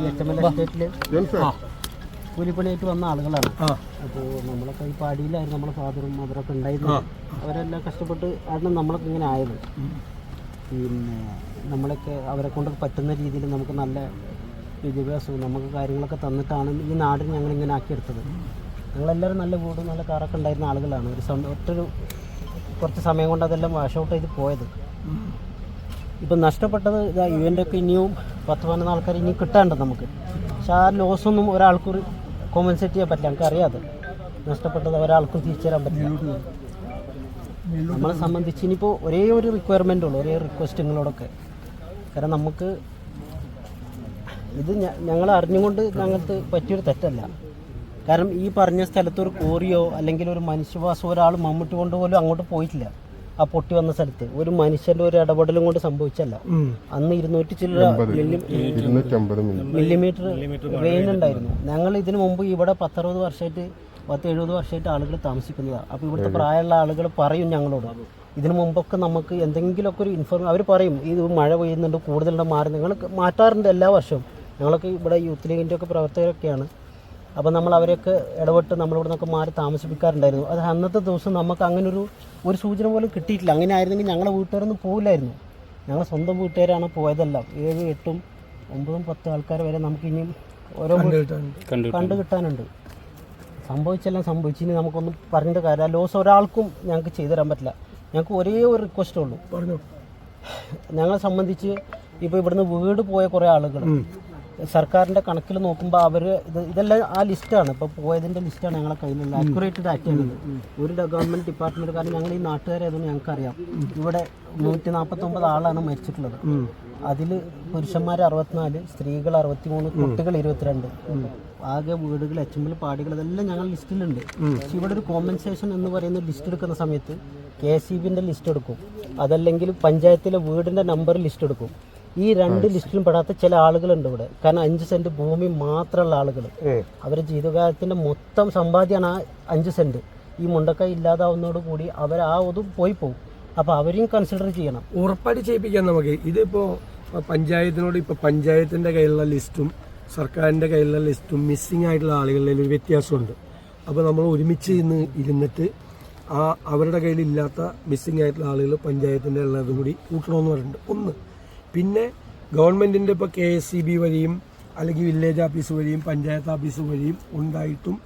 ഈ H M L എസ്റ്റേറ്റിൽ കൂലിപ്പണിയായിട്ട് വന്ന ആളുകളാണ്. അപ്പോൾ നമ്മളൊക്കെ ഈ പാടിയിലായിരുന്നു നമ്മളെ ഫാദറും മദറൊക്കെ ഉണ്ടായിരുന്നു അവരെല്ലാം കഷ്ടപ്പെട്ട് ആണ് നമ്മളൊക്കെ ഇങ്ങനെ ആയത്. പിന്നെ നമ്മളൊക്കെ അവരെ കൊണ്ട് പറ്റുന്ന രീതിയിൽ നമുക്ക് നല്ല വിദ്യാഭ്യാസവും നമുക്ക് കാര്യങ്ങളൊക്കെ തന്നിട്ടാണ് ഈ നാടിനെ ഞങ്ങൾ ഇങ്ങനെ ആക്കിയെടുത്തത്. ഞങ്ങളെല്ലാവരും നല്ല വീടും നല്ല കാറൊക്കെ ഉണ്ടായിരുന്ന ആളുകളാണ്. ഒരു സം ഒറ്റൊരു കുറച്ച് സമയം കൊണ്ട് അതെല്ലാം വാഷ് ഔട്ട് ചെയ്ത് പോയത്. ഇപ്പം നഷ്ടപ്പെട്ടത് ഇതാ ഇവന്റെ ഒക്കെ ഇനിയും പത്ത് പതിനൊന്ന് ആൾക്കാർ ഇനിയും കിട്ടാണ്ട് നമുക്ക്. പക്ഷെ ആ ലോസൊന്നും ഒരാൾക്ക് കോമ്പൻസേറ്റ് ചെയ്യാൻ പറ്റില്ല. നമുക്ക് അറിയാതെ നഷ്ടപ്പെട്ടത് ഒരാൾക്കും തിരിച്ചു തരാൻ പറ്റില്ല. നമ്മളെ സംബന്ധിച്ച് ഇനിയിപ്പോൾ ഒരേ ഒരു റിക്വയർമെന്റ് ഉള്ളൂ. ഒരേ റിക്വസ്റ്റുകളോടൊക്കെ കാരണം നമുക്ക് ഇത് ഞങ്ങൾ അറിഞ്ഞുകൊണ്ട് ഞങ്ങൾക്ക് പറ്റിയൊരു തെറ്റല്ല. കാരണം ഈ പറഞ്ഞ സ്ഥലത്തൊരു കോറിയോ അല്ലെങ്കിൽ ഒരു മനുഷ്യവാസം ഒരാൾ മമ്മൂട്ടി കൊണ്ടുപോലും അങ്ങോട്ട് പോയിട്ടില്ല. ആ പൊട്ടി വന്ന സ്ഥലത്ത്. ഒരു മനുഷ്യന്റെ ഒരു ഇടപെടലും കൊണ്ട് സംഭവിച്ചല്ല. അന്ന് ഇരുന്നൂറ്റി ചില്ലറ മില്ലിമീറ്റർ റെയിൻ ഉണ്ടായിരുന്നു. ഞങ്ങൾ ഇതിനു മുമ്പ് ഇവിടെ പത്തറുപത് വർഷമായിട്ട് പത്ത് എഴുപത് വർഷമായിട്ട് ആളുകൾ താമസിക്കുന്നതാണ് അപ്പോൾ ഇവിടുത്തെ പ്രായമുള്ള ആളുകൾ പറയും ഞങ്ങളോട്. ഇതിനു മുമ്പൊക്കെ നമുക്ക് എന്തെങ്കിലുമൊക്കെ ഒരു ഇൻഫോർമേഷൻ അവർ പറയും ഇത് മഴ പെയ്യുന്നുണ്ട് കൂടുതലുണ്ട് മാറി. നിങ്ങൾ മാറ്റാറുണ്ട് എല്ലാ വർഷവും. ഞങ്ങളൊക്കെ ഇവിടെ യൂത്ത് ലീഗിന്റെ ഒക്കെ പ്രവർത്തകരൊക്കെയാണ്. അപ്പോൾ നമ്മൾ അവരെയൊക്കെ ഇടപെട്ട് നമ്മളിവിടെ നിന്നൊക്കെ മാറി താമസിപ്പിക്കാറുണ്ടായിരുന്നു. അത് അന്നത്തെ ദിവസം നമുക്ക് അങ്ങനെ ഒരു ഒരു സൂചന പോലും കിട്ടിയിട്ടില്ല. അങ്ങനെ ആയിരുന്നെങ്കിൽ ഞങ്ങളെ വീട്ടുകാരൊന്നും പോകില്ലായിരുന്നു ഞങ്ങൾ സ്വന്തം വീട്ടുകാരാണ് പോയതെല്ലാം. ഏഴ് എട്ടും ഒമ്പതും പത്തും ആൾക്കാർ വരെ നമുക്ക് ഇനിയും ഓരോ കണ്ടു കിട്ടാനുണ്ട് സംഭവിച്ചെല്ലാം സംഭവിച്ചു ഇനി നമുക്കൊന്നും പറഞ്ഞിട്ട് കാര്യം ലോസ് ഒരാൾക്കും ഞങ്ങൾക്ക് ചെയ്തു തരാൻ പറ്റില്ല. ഞങ്ങൾക്ക് ഒരേ ഒരു റിക്വസ്റ്റേ ഉള്ളൂ. പറഞ്ഞു. ഞങ്ങളെ സംബന്ധിച്ച് ഇപ്പോൾ ഇവിടുന്ന് വീട് പോയ കുറേ ആളുകൾ സർക്കാരിന്റെ കണക്കിൽ നോക്കുമ്പോൾ അവർ ഇത് ഇതെല്ലാം ആ ലിസ്റ്റാണ് ഇപ്പോൾ പോയതിന്റെ ലിസ്റ്റാണ് ഞങ്ങളെ കയ്യിലുള്ള അക്യുറേറ്റ് ഡാറ്റയാണ് ഒരു ഗവൺമെന്റ് ഡിപ്പാർട്ട്മെന്റ് കാരണം ഞങ്ങൾ ഈ നാട്ടുകാരായതുകൊണ്ട് ഞങ്ങൾക്കറിയാം. ഇവിടെ നൂറ്റി നാൽപ്പത്തൊമ്പത് ആളാണ് മരിച്ചിട്ടുള്ളത്. അതിൽ പുരുഷന്മാർ അറുപത്തിനാല് സ്ത്രീകൾ അറുപത്തിമൂന്ന് കുട്ടികൾ ഇരുപത്തിരണ്ട്. ആകെ വീടുകൾ എച്ചുമ്പൽ പാടികൾ ഇതെല്ലാം ഞങ്ങൾ ലിസ്റ്റിലുണ്ട് പക്ഷെ ഇവിടെ ഒരു കോമ്പൻസേഷൻ എന്ന് പറയുന്ന ലിസ്റ്റ് എടുക്കുന്ന സമയത്ത് കെ സി ബിന്റെ ലിസ്റ്റ് എടുക്കും. അതല്ലെങ്കിൽ പഞ്ചായത്തിലെ വീടിന്റെ നമ്പർ ലിസ്റ്റ് എടുക്കും. ഈ രണ്ട് ലിസ്റ്റിലും പെടാത്ത ചില ആളുകളുണ്ട് ഇവിടെ. കാരണം അഞ്ച് സെന്റ് ഭൂമി മാത്രമുള്ള ആളുകൾ അവരുടെ ജീവിതകാലത്തിന്റെ മൊത്തം സമ്പാദ്യമാണ് ആ അഞ്ച് സെന്റ്. ഈ മുണ്ടക്കൈ ഇല്ലാതാവുന്നതോട് കൂടി അവർ ആ ഒതും പോയി പോകും അപ്പൊ അവരെയും കൺസിഡർ ചെയ്യണം. ഉറപ്പായിട്ട് ചെയ്യിപ്പിക്കാം നമുക്ക്. ഇതിപ്പോ പഞ്ചായത്തിനോട് ഇപ്പൊ പഞ്ചായത്തിന്റെ കയ്യിലുള്ള ലിസ്റ്റും സർക്കാരിന്റെ കയ്യിലുള്ള ലിസ്റ്റും മിസ്സിംഗ് ആയിട്ടുള്ള ആളുകളിൽ ഒരു വ്യത്യാസമുണ്ട്. അപ്പോൾ നമ്മൾ ഒരുമിച്ച് ഇന്ന് ഇരുന്നിട്ട് ആ അവരുടെ കയ്യിലില്ലാത്ത മിസ്സിംഗ് ആയിട്ടുള്ള ആളുകൾ പഞ്ചായത്തിന്റെ ഉള്ളതും കൂടി കൂട്ടണമെന്ന് പറഞ്ഞിട്ടുണ്ട്. ഒന്ന് പിന്നെ ഗവൺമെന്റിന്റെ ഇപ്പോൾ കെ എസ് സി ബി വഴിയും അല്ലെങ്കിൽ വില്ലേജ് ഓഫീസ് വഴിയും പഞ്ചായത്ത് ഓഫീസ് വഴിയും ഉണ്ടായിട്ടും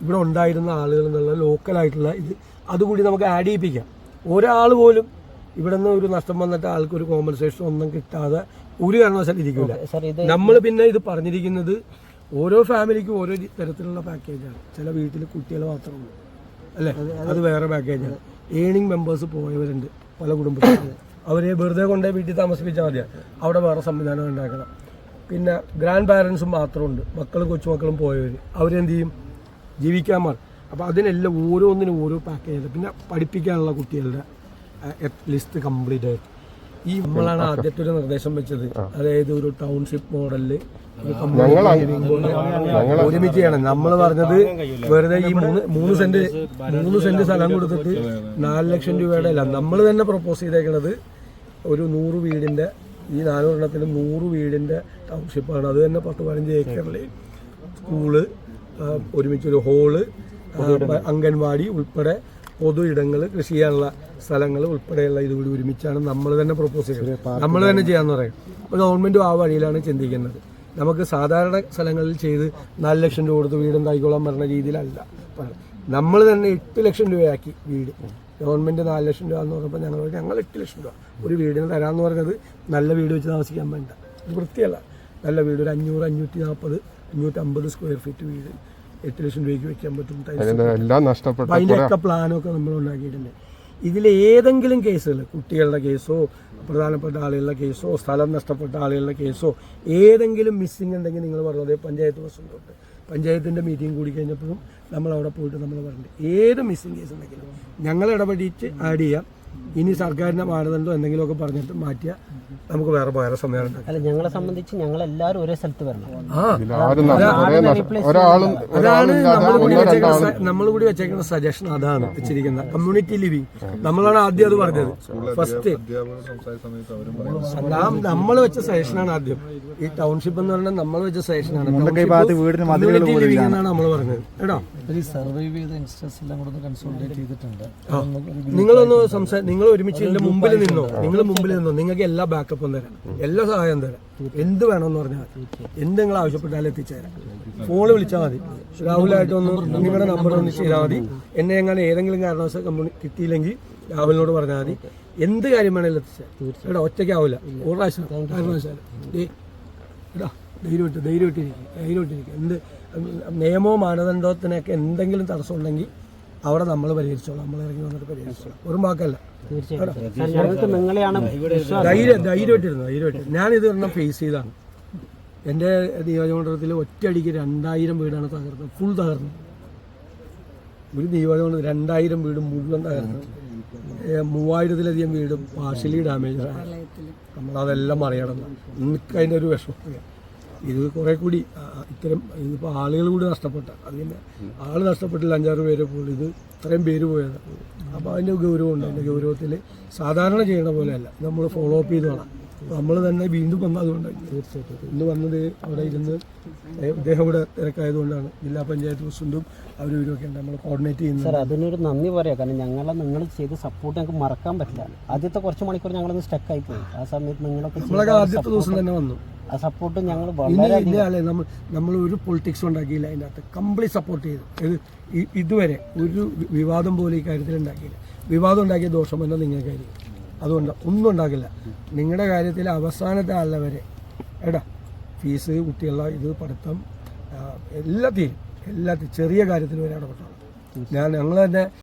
ഇവിടെ ഉണ്ടായിരുന്ന ആളുകൾ എന്നുള്ള ലോക്കലായിട്ടുള്ള ഇത് അതുകൂടി നമുക്ക് ആഡ് ചെയ്യിപ്പിക്കാം. ഒരാൾ പോലും ഇവിടെ നിന്ന് ഒരു നഷ്ടം വന്നിട്ട് ആൾക്ക് ഒരു കോമ്പൻസേഷൻ ഒന്നും കിട്ടാതെ ഒരു കാരണവശാലും ഇരിക്കില്ല നമ്മൾ പിന്നെ ഇത് പറഞ്ഞിരിക്കുന്നത് ഓരോ ഫാമിലിക്കും ഓരോ തരത്തിലുള്ള പാക്കേജാണ് ചില വീട്ടിൽ കുട്ടികൾ മാത്രമേ അല്ലേ? അത് വേറെ പാക്കേജാണ് ഏണിംഗ് മെമ്പേഴ്സ് പോയവരുണ്ട് പല കുടുംബത്തിലും. അവരെ വെറുതെ കൊണ്ടേ വീട്ടിൽ താമസിപ്പിച്ചാൽ മതിയാ. അവിടെ വേറെ സംവിധാനം ഉണ്ടാക്കണം. പിന്നെ ഗ്രാൻഡ് പാരൻസും മാത്രമുണ്ട്. മക്കളും കൊച്ചുമക്കളും പോയവർ അവരെന്ത് ചെയ്യും? ജീവിക്കാൻ മാറും അപ്പോൾ അതിനെല്ലാം ഓരോന്നിനും ഓരോ പാക്കേജ് പിന്നെ പഠിപ്പിക്കാനുള്ള കുട്ടികളുടെ ലിസ്റ്റ് കംപ്ലീറ്റ് ആയിട്ട്. ഈ നമ്മളാണ് ആദ്യത്തെ ഒരു നിർദ്ദേശം വെച്ചത്. അതായത് ഒരു ടൗൺഷിപ്പ് മോഡലിൽ ഒരുമിച്ച് ചെയ്യണം. നമ്മൾ പറഞ്ഞത് വെറുതെ ഈ മൂന്ന് മൂന്ന് സെന്റ് മൂന്ന് സെന്റ് സ്ഥലം കൊടുത്തിട്ട് നാല് ലക്ഷം രൂപയുടെ അല്ല. നമ്മൾ തന്നെ പ്രപ്പോസ് ചെയ്തേക്കണത് ഒരു നൂറ് വീടിന്റെ ഈ നാലെണ്ണത്തിൽ നൂറ് വീടിന്റെ ടൗൺഷിപ്പാണ്. അത് തന്നെ പത്ത് പതിനഞ്ച് ഏക്കറിൽ സ്കൂൾ ഒരുമിച്ചൊരു ഹോൾ അംഗൻവാടി ഉൾപ്പെടെ പൊതു ഇടങ്ങൾ കൃഷി ചെയ്യാനുള്ള സ്ഥലങ്ങൾ ഉൾപ്പെടെയുള്ള ഇതുകൂടി ഒരുമിച്ചാണ് നമ്മൾ തന്നെ പ്രൊപ്പോസ് ചെയ്യുന്നത് നമ്മൾ തന്നെ ചെയ്യാന്ന് പറയും. അപ്പോൾ ഗവൺമെന്റും ആ വഴിയിലാണ് ചിന്തിക്കുന്നത്. നമുക്ക് സാധാരണ സ്ഥലങ്ങളിൽ ചെയ്ത് നാല് ലക്ഷം രൂപ കൊടുത്ത് വീടും വീടുണ്ടായിക്കോളാൻ പറഞ്ഞ രീതിയിലല്ല. നമ്മൾ തന്നെ എട്ട് ലക്ഷം രൂപയാക്കി വീട്. ഗവൺമെന്റ് നാല് ലക്ഷം രൂപ എന്ന് പറഞ്ഞപ്പോൾ ഞങ്ങൾ പറഞ്ഞു, ഞങ്ങൾ എട്ട് ലക്ഷം രൂപ. ഒരു വീടിന് തരാമെന്ന് പറഞ്ഞത് നല്ല വീട് വെച്ച് താമസിക്കാൻ വേണ്ട. ഇത് വൃത്തിയല്ല. നല്ല വീട് ഒരു അഞ്ഞൂറ് അഞ്ഞൂറ്റി നാൽപ്പത് അഞ്ഞൂറ്റമ്പത് സ്ക്വയർ ഫീറ്റ് വീട്. എട്ട് ലക്ഷം രൂപയ്ക്ക് വെക്കാൻ പറ്റും. അതിന്റെയൊക്കെ പ്ലാനൊക്കെ നമ്മൾ ഉണ്ടാക്കിയിട്ടുണ്ട്. ഇതിൽ ഏതെങ്കിലും കേസുകൾ കുട്ടികളുടെ കേസോ പ്രധാനപ്പെട്ട ആളുകളുടെ കേസോ സ്ഥലം നഷ്ടപ്പെട്ട ആളുകളുടെ കേസോ ഏതെങ്കിലും മിസ്സിംഗ് ഉണ്ടെങ്കിൽ നിങ്ങൾ പറഞ്ഞത് പഞ്ചായത്ത് പ്രസിഡന്റ് പഞ്ചായത്തിന്റെ മീറ്റിംഗ് കൂടി കഴിഞ്ഞപ്പോഴും നമ്മൾ അവിടെ പോയിട്ട് നമ്മൾ പറഞ്ഞു. ഏത് മിസ്സിംഗ് കേസ് ഉണ്ടെങ്കിലും ഞങ്ങൾ ഇടപെടിച്ച് ആഡ് ചെയ്യാം. ഇനി സർക്കാരിന്റെ മാനദണ്ഡം എന്തെങ്കിലുമൊക്കെ പറഞ്ഞിട്ട് മാറ്റിയ നമുക്ക് വേറെ വേറെ സമയം അല്ല ഞങ്ങളെ സംബന്ധിച്ച് ഞങ്ങൾ എല്ലാവരും ഒരേ സ്ഥലത്ത് വരണം. അതാണ് നമ്മൾ കൂടി വെച്ചേക്കുന്ന നമ്മൾ കൂടി വെച്ചേക്കുന്ന സജഷൻ അതാണ് വെച്ചിരിക്കുന്ന കമ്മ്യൂണിറ്റി ലിവിങ് നമ്മളാണ് ആദ്യം അത് പറഞ്ഞത്. ഫസ്റ്റ് നമ്മൾ വെച്ച സജഷനാണ് ആദ്യം. ഈ ടൗൺഷിപ്പ് എന്ന് പറഞ്ഞാൽ നമ്മൾ വെച്ച സജഷനാണ് കമ്മ്യൂണിറ്റി ലിവിങ് എന്നാണ് നമ്മൾ പറഞ്ഞത്. കേട്ടോ? സർവൈവ് ചെയ്ത ഇൻസ്റ്റൻസ് എല്ലാം കൂടെ കൺസോൾട്ടേറ്റ് ചെയ്തിട്ടുണ്ട്. നിങ്ങളൊന്ന് സംസാ നിങ്ങൾ ഒരുമിച്ച് എന്റെ മുമ്പിൽ നിന്നോ നിങ്ങൾ മുമ്പിൽ നിന്നോ നിങ്ങൾക്ക് എല്ലാ ബാക്കപ്പും തരാം. എല്ലാ സഹായം തരാം. എന്ത് വേണമെന്ന് പറഞ്ഞാൽ എന്ത് നിങ്ങൾ ആവശ്യപ്പെട്ടാലും എത്തിച്ചേരാം. ഫോൺ വിളിച്ചാൽ മതി. രാഹുലായിട്ട് ഒന്ന് നിങ്ങളുടെ നമ്പർ ഒന്ന് ചെയ്താൽ മതി. എന്നെ എങ്ങനെ ഏതെങ്കിലും കാരണവശാൽ കമ്പനി കിട്ടിയില്ലെങ്കിൽ രാഹുലിനോട് പറഞ്ഞാൽ മതി. എന്ത് കാര്യം വേണമെങ്കിലും എത്തിച്ചേരാം. എടാ ഒറ്റയ്ക്കാവില്ല ഒരു പ്രാവശ്യം കാരണവശാലും എടാ ധൈര്യമായിട്ടിരിക്കും എന്ത് നിയമവും മാനദണ്ഡത്തിനൊക്കെ എന്തെങ്കിലും തടസ്സം ഉണ്ടെങ്കിൽ അവിടെ നമ്മൾ പരിഹരിച്ചോളാം നമ്മൾ ഇറങ്ങി വന്നിട്ട് പരിഹരിച്ചോളാം. ഒരു വാക്കല്ല ധൈര്യം ധൈര്യമായിട്ടിരുന്നു? ധൈര്യമായിട്ട്. ഞാനിത് ഒരെണ്ണം ഫേസ് ചെയ്താണ് എന്റെ നിയോജകമണ്ഡലത്തിൽ ഒറ്റയടിക്ക് രണ്ടായിരം വീടാണ് തകർന്നത്. ഫുൾ തകർന്നു. ഒരു നിയോജകമണ്ഡലം രണ്ടായിരം വീട് മുഴുവൻ തകർന്നു. മൂവായിരത്തിലധികം വീടും പാർഷ്യലി ഡാമേജ് നമ്മളതെല്ലാം മറികടന്നു. നിനക്ക് അതിന്റെ ഒരു വിഷമം. ഇത് കുറെ കൂടി ഇത്തരം ഇതിപ്പോൾ ആളുകൾ കൂടി നഷ്ടപ്പെട്ട അതിന്റെ ആൾ നഷ്ടപ്പെട്ടില്ല അഞ്ചാറ് പേരെ പോലും ഇത് ഇത്രയും പേര് പോയത്. അപ്പോൾ അതിന്റെ ഗൗരവമുണ്ട് അതിന്റെ ഗൗരവത്തിൽ സാധാരണ ചെയ്യണ പോലെയല്ല നമ്മൾ ഫോളോ അപ്പ് ചെയ്തോളാം. നമ്മൾ തന്നെ വീണ്ടും വന്നത് അതുകൊണ്ട് തീർച്ചയായിട്ടും. ഇന്ന് വന്നത് അവിടെ ഇരുന്ന് ഇദ്ദേഹം ഇവിടെ തിരക്കായതുകൊണ്ടാണ് ജില്ലാ പഞ്ചായത്ത് പ്രസിഡന്റും അവരും ഇവരൊക്കെ ഉണ്ട് നമ്മൾ കോർഡിനേറ്റ് ചെയ്യുന്നത്. സാർ അതിനൊരു നന്ദി പറയാം കാരണം ഞങ്ങളെ നിങ്ങൾ ചെയ്ത സപ്പോർട്ട് ഞങ്ങൾക്ക് മറക്കാൻ പറ്റില്ല. ആദ്യത്തെ കുറച്ച് മണിക്കൂർ ഞങ്ങളൊന്ന് സ്റ്റക്ക് ആയി പോയി. ആ സമയത്ത് നിങ്ങളൊക്കെ നമ്മളൊക്കെ ആദ്യത്തെ ദിവസം തന്നെ വന്നു. ആ സപ്പോർട്ട് ഞങ്ങൾ ഇനി ഇല്ല നമ്മൾ നമ്മൾ ഒരു പൊളിറ്റിക്സ് ഉണ്ടാക്കിയില്ല അതിന്റെ അകത്ത്. കംപ്ലീറ്റ് സപ്പോർട്ട് ചെയ്തു. ഇത് ഇതുവരെ ഒരു വിവാദം പോലും ഈ കാര്യത്തിൽ ഉണ്ടാക്കിയില്ല. വിവാദം ഉണ്ടാക്കിയ ദോഷം തന്നെ നിങ്ങൾക്കായിരിക്കും. അതുകൊണ്ട് ഒന്നും ഉണ്ടാക്കില്ല. നിങ്ങളുടെ കാര്യത്തിൽ അവസാനത്തെ ആളെ വരെ എടാ ഫീസ് കുട്ടികളുടെ ഇത് പഠിത്തം എല്ലാത്തിനും എല്ലാത്തിനും ചെറിയ കാര്യത്തിൽ വരെ ഇടപെട്ടുള്ളൂ ഞാൻ ഞങ്ങൾ തന്നെ